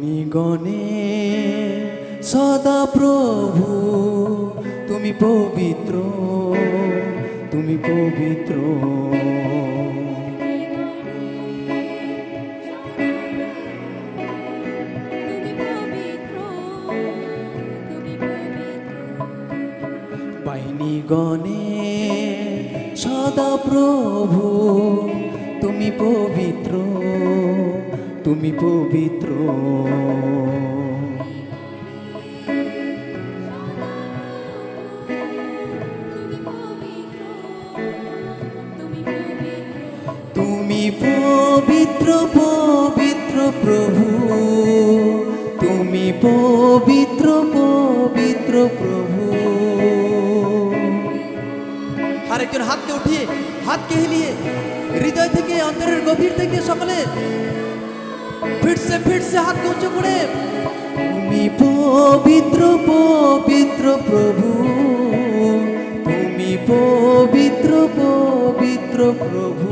বাহিনী গণে সদা প্রভু, তুমি পবিত্র তুমি পবিত্র। তুমি তুমি বাহিনী গণে সদা প্রভু, তুমি পবিত্র। তুমি পবিত্র। তুমি পবিত্র পবিত্র প্রভু। তুমি পবিত্র পবিত্র প্রভু। আরেকজন হাতকে উঠিয়ে, হাতকে হিলিয়ে, হৃদয় থেকে, অন্তরের গভীর থেকে সকলে ফিরছে ফিরছে হাত উঁচু করে। তুমি পবিত্র পবিত্র প্রভু। তুমি পবিত্র পবিত্র প্রভু।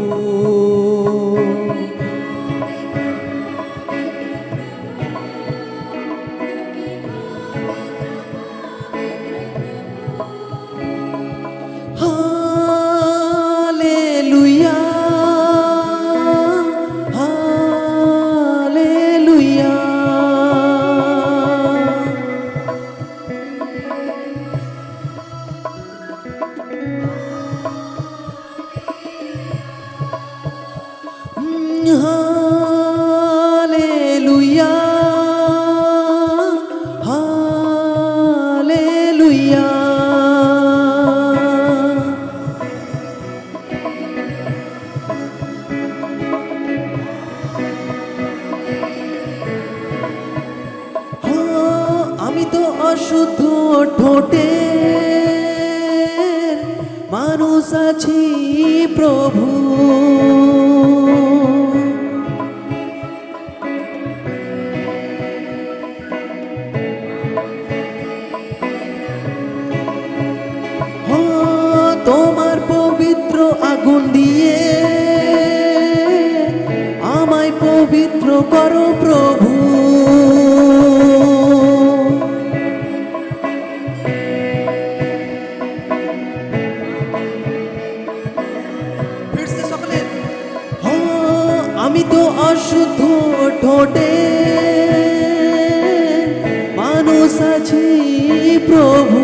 অশুদ্ধ ঠোঁটে। মানুষ আছি প্রভু। তোমার পবিত্র আগুন দিয়ে আমায় পবিত্র করো হ্যাঁ, আমি তো অশুদ্ধ ঠোঁটে। মানুষ আছি প্রভু।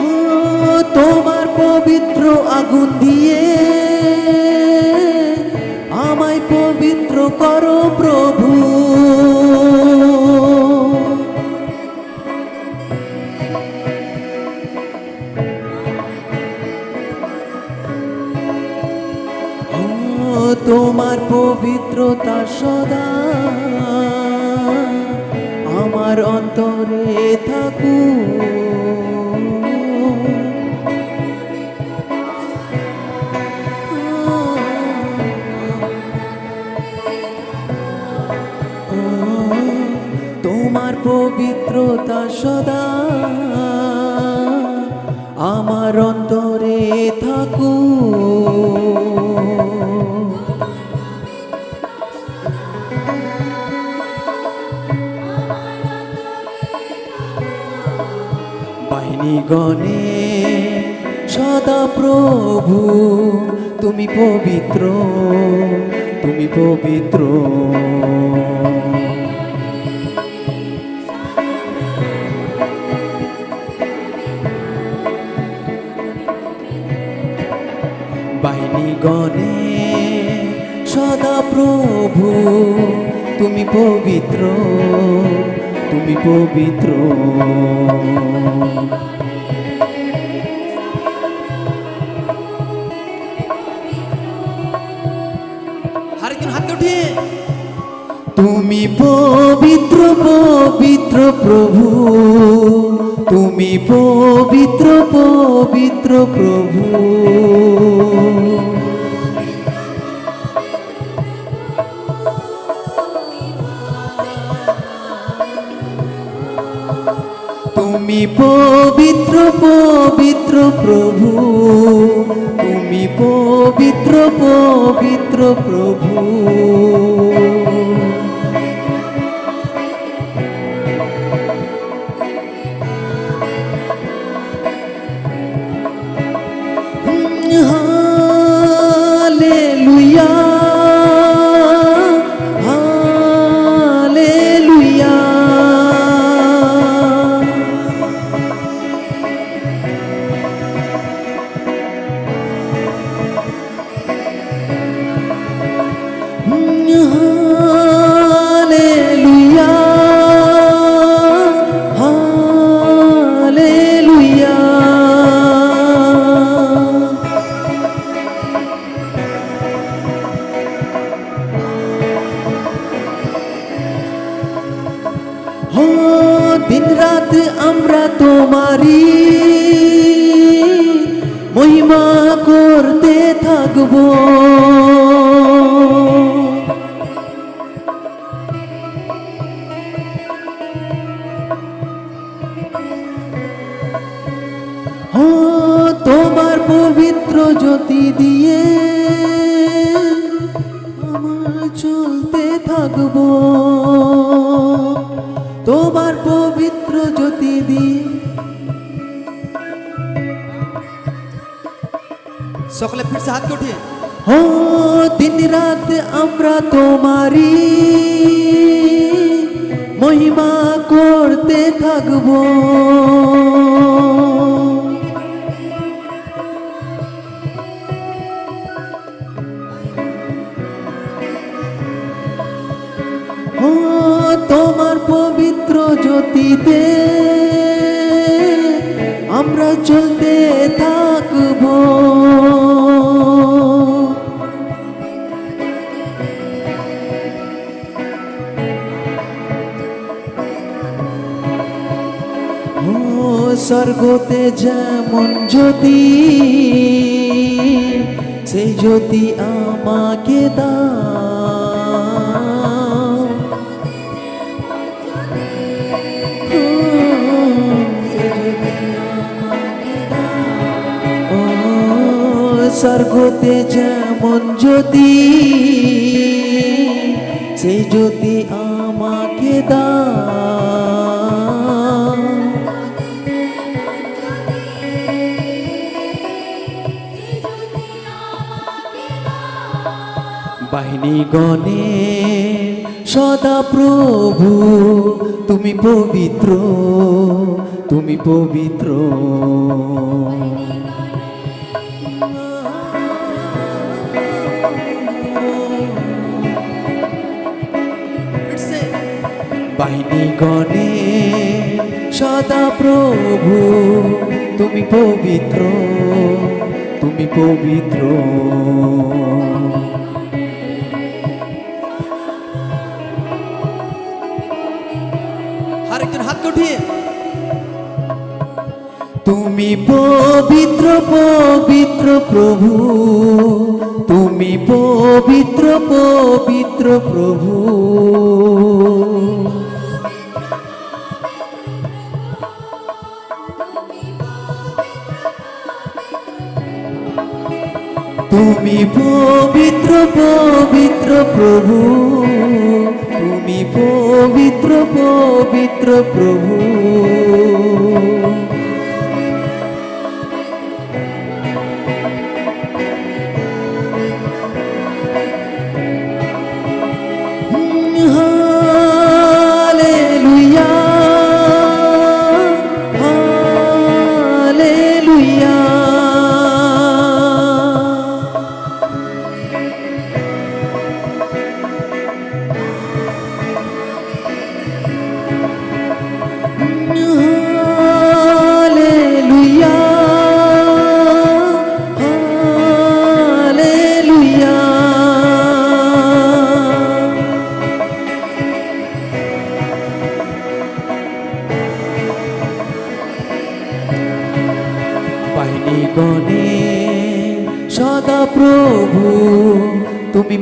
হ্যাঁ, তোমার পবিত্র আগুন দিয়ে আমায় পবিত্র করো প্রভু। তোমার পবিত্রতা সদা। আমার অন্তরে থাকুক। তোমার পবিত্রতা সদা। আমার অন্তরে থাকু গণে সদা প্রভু, তুমি পবিত্র তুমি পবিত্র। বাহিনী গণে সদা প্রভু, তুমি পবিত্র তুমি পবিত্র। তুমি পবিত্র পবিত্র প্রভু। তুমি পবিত্র পবিত্র প্রভু। তুমি পবিত্র পবিত্র প্রভু। তুমি পবিত্র পবিত্র প্রভু। থাকব। তোমার পবিত্র জ্যোতি দিয়ে আমার চলতে থাকব। সকলে ফিরছে হাতকে উঠিয়ে ও দিন রাত আমরা তোমারি মহিমা করতে থাকব তোমার পবিত্র জ্যোতিতে আমরা চলতে থাকব। স্বর্গতে যেমন জ্যোতি সেই জ্যোতি আমাকে আমাকে স্বর্গতে যেমন জ্যোতি সেই জ্যোতি আমাকে দাও। বাহিনী গণে সদা প্রভু, তুমি পবিত্র তুমি পবিত্র। বাহিনী গণে সদা প্রভু, তুমি পবিত্র তুমি পবিত্র। পবিত্র পবিত্র প্রভু। তুমি পবিত্র পবিত্র প্রভু। তুমি পবিত্র পবিত্র প্রভু। তুমি পবিত্র পবিত্র প্রভু।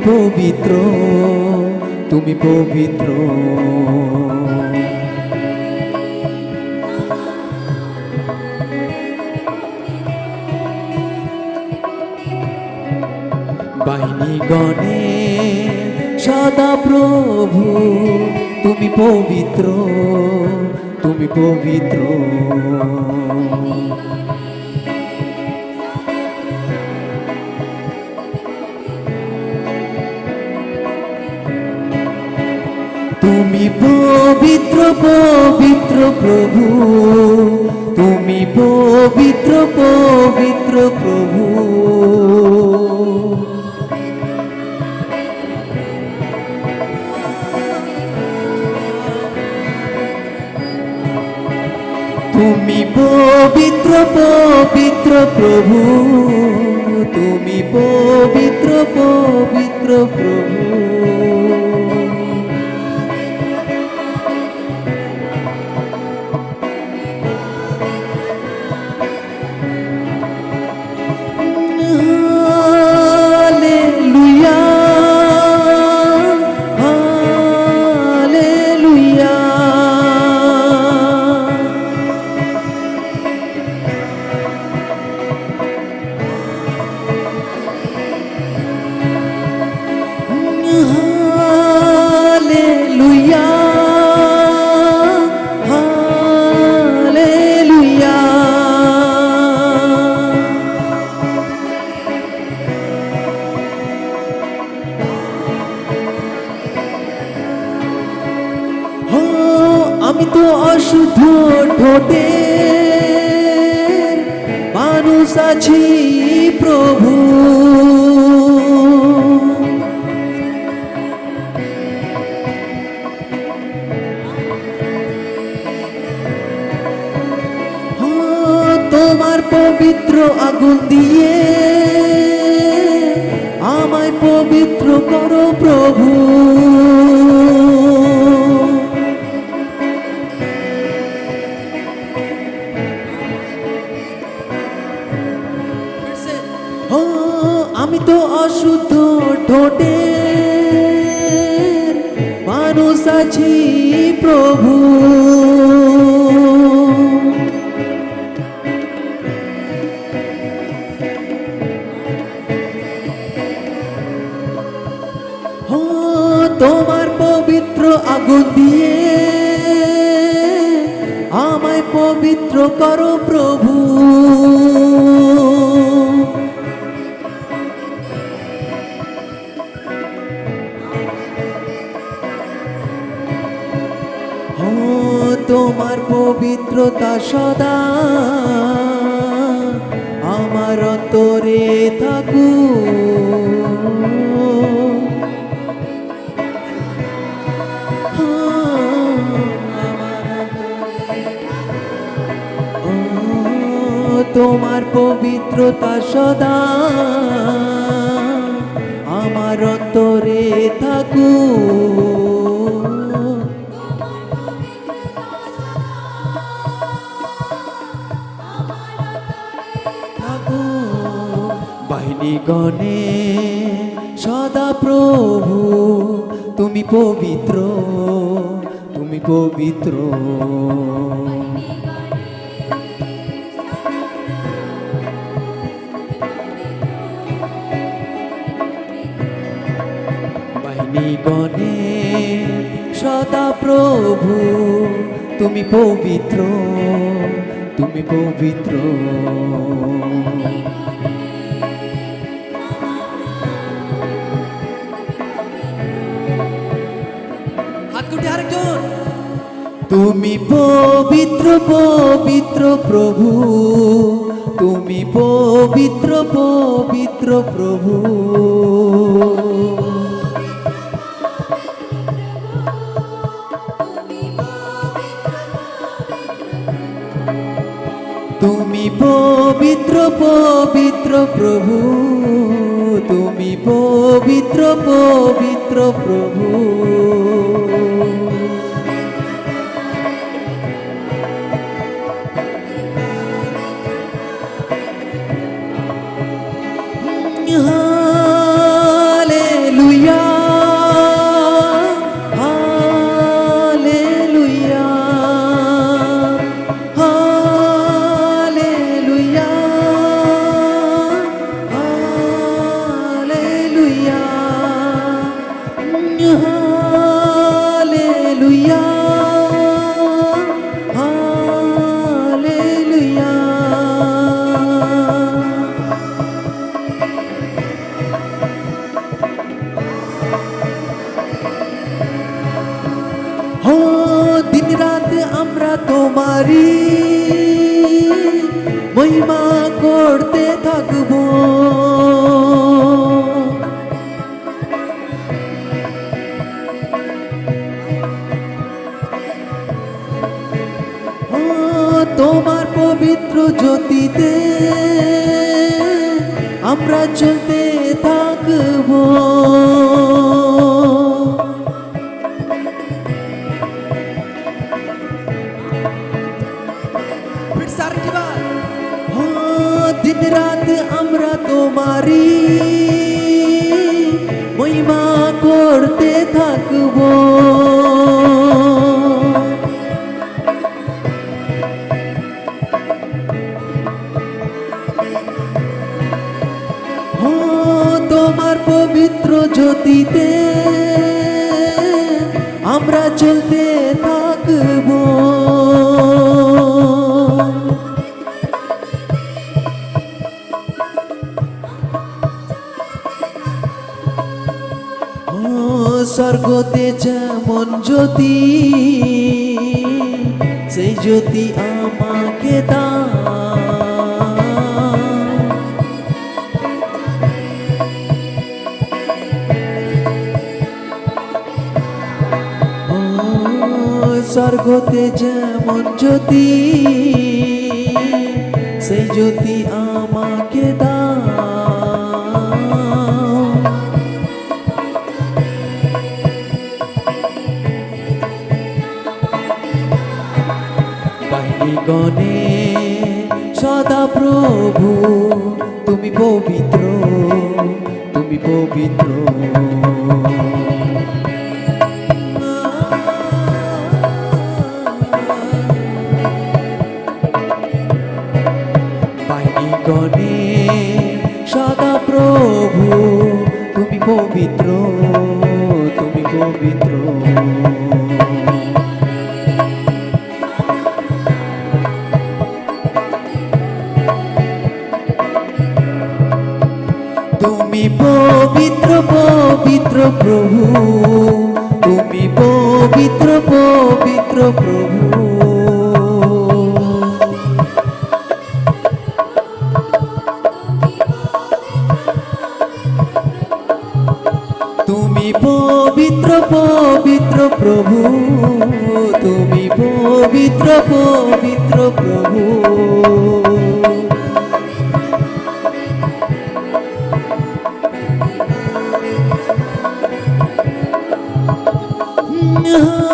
পবিত্র তুমি পবিত্র। বাহিনী গণে সদা প্রভু তুমি পবিত্র তুমি পবিত্র। পবিত্র প্রভু। তুমি পবিত্র পবিত্র প্রভু। তুমি পবিত্র পবিত্র প্রভু। তুমি পবিত্র পবিত্র প্রভু। প্রভু। করো প্রভু। তোমার পবিত্রতা সদা আমার অন্তরে থাকু তোমার পবিত্রতা সদা। আমার অন্তরে থাকু। বাহিনী গণে সদা প্রভু তুমি পবিত্র তুমি পবিত্র। সদা প্রভু তুমি পবিত্র তুমি পবিত্র। তুমি পবিত্র পবিত্র প্রভু তুমি পবিত্র পবিত্র প্রভু। পবিত্র পবিত্র প্রভু তুমি পবিত্র পবিত্র প্রভু। দিন রাত আমরা তোমারি মহিমা করতে থাকব। তোমার পবিত্র জ্যোতিতে আমরা চলতে থাকব। আমরা স্বর্গতে যেমন জ্যোতি, সেই জ্যোতি আমাকে দাও। বাহিনী গণে, সদা প্রভু, তুমি পবিত্র তুমি পবিত্র। তুমি পবিত্র পবিত্র প্রভু তুমি পবিত্র পবিত্র প্রভু Hallelujah.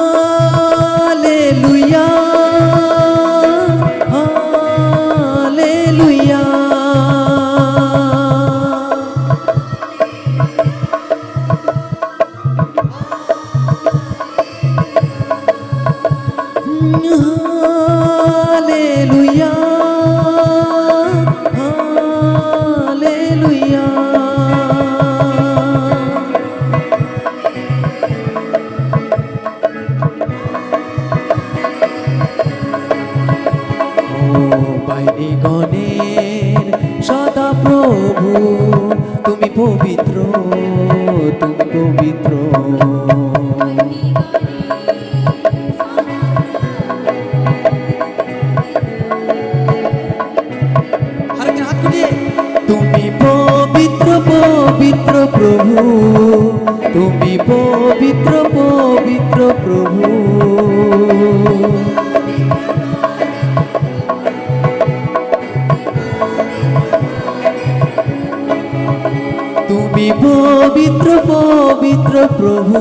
প্রভু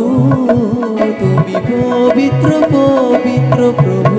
তুমি পবিত্র পবিত্র প্রভু।